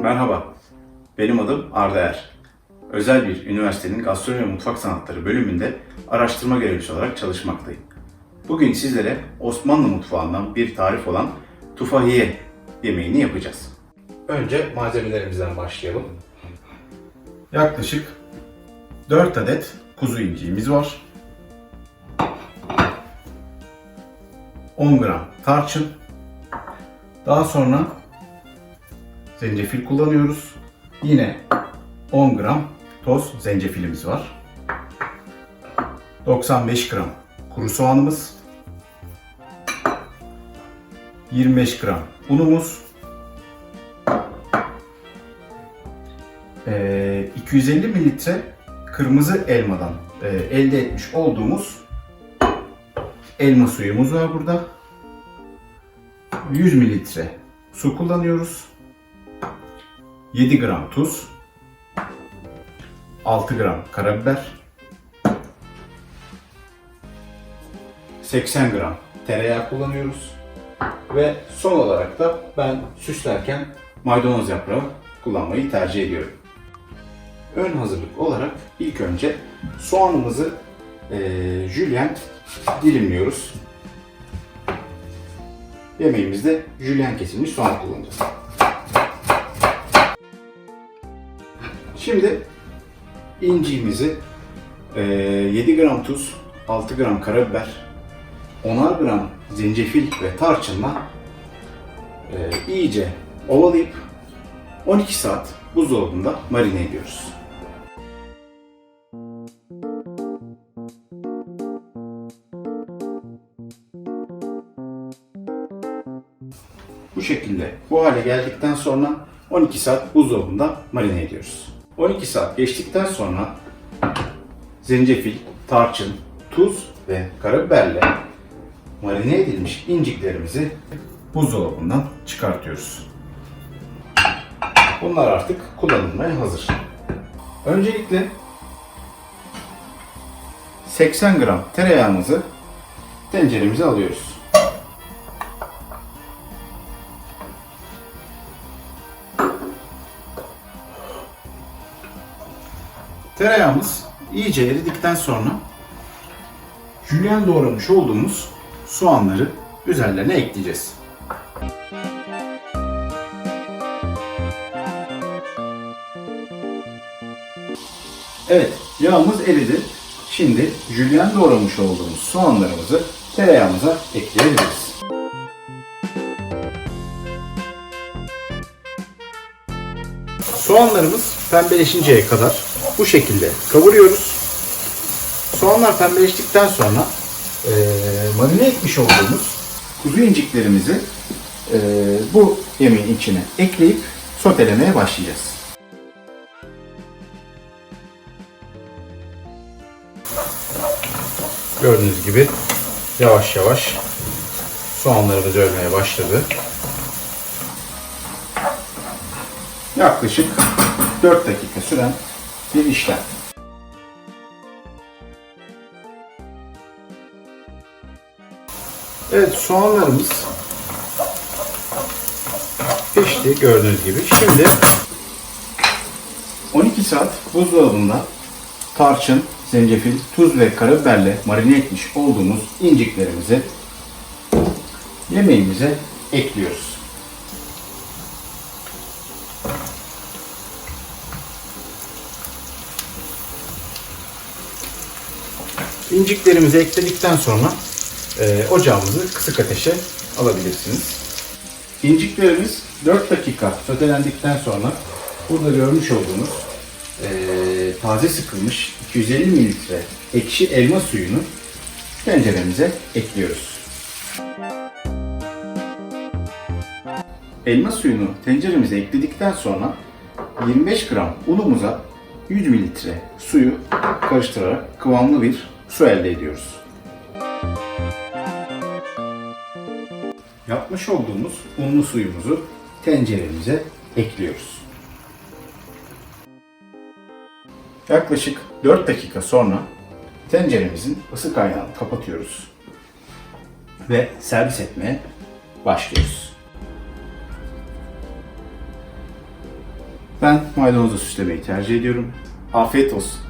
Merhaba, benim adım Arda Er. Özel bir üniversitenin gastronomi ve mutfak sanatları bölümünde araştırma görevlisi olarak çalışmaktayım. Bugün sizlere Osmanlı mutfağından bir tarif olan tufahiye yemeğini yapacağız. Önce malzemelerimizden başlayalım. Yaklaşık 4 adet kuzu inciğimiz var. 10 gram tarçın. Daha sonra zencefil kullanıyoruz. Yine 10 gram toz zencefilimiz var. 95 gram kuru soğanımız. 25 gram unumuz. Ee, 250 mililitre kırmızı elmadan e, elde etmiş olduğumuz elma suyumuz var burada. 100 mililitre su kullanıyoruz. 7 gram tuz, 6 gram karabiber, 80 gram tereyağı kullanıyoruz. Ve son olarak da ben süslerken maydanoz yaprağı kullanmayı tercih ediyorum. Ön hazırlık olarak ilk önce soğanımızı eee jülyen dilimliyoruz. Yemeğimizde jülyen kesilmiş soğan kullanacağız. Şimdi inciğimizi eee, 7 gram tuz, 6 gram karabiber, 10'ar gram zencefil ve tarçınla eee, iyice ovalayıp 12 saat buzdolabında marine ediyoruz. Bu şekilde bu hale geldikten sonra 12 saat buzdolabında marine ediyoruz. 12 saat geçtikten sonra zencefil, tarçın, tuz ve karabiberle marine edilmiş inciklerimizi buzdolabından çıkartıyoruz. Bunlar artık kullanılmaya hazır. Öncelikle 80 gram tereyağımızı tenceremize alıyoruz. Tereyağımız iyice eridikten sonra jülyen doğramış olduğumuz soğanları üzerlerine ekleyeceğiz. Evet, yağımız eridi. Şimdi jülyen doğramış olduğumuz soğanlarımızı tereyağımıza ekleyebiliriz. Soğanlarımız pembeleşinceye kadar bu şekilde kavuruyoruz. Soğanlar pembeleştikten sonra eee marine etmiş olduğumuz kuzu inciklerimizi eee, bu yemeğin içine ekleyip sotelemeye başlayacağız. Gördüğünüz gibi yavaş yavaş soğanlarımız ölmeye başladı. Yaklaşık 4 dakika süren bir işlem. Evet soğanlarımız pişti gördüğünüz gibi. Şimdi 12 saat buzdolabında tarçın, zencefil, tuz ve karabiberle marine etmiş olduğumuz inciklerimizi yemeğimize ekliyoruz. İnciklerimizi ekledikten sonra e, ocağımızı kısık ateşe alabilirsiniz. İnciklerimiz 4 dakika sotelendikten sonra burada görmüş olduğunuz e, taze sıkılmış 250 mililitre ekşi elma suyunu tenceremize ekliyoruz. Elma suyunu tenceremize ekledikten sonra 25 gram unumuza 100 mililitre suyu karıştırarak kıvamlı bir su elde ediyoruz. Yapmış olduğumuz unlu suyumuzu tenceremize ekliyoruz. Yaklaşık 4 dakika sonra tenceremizin ısı kaynağını kapatıyoruz ve servis etmeye başlıyoruz. Ben maydanozla süslemeyi tercih ediyorum. Afiyet olsun.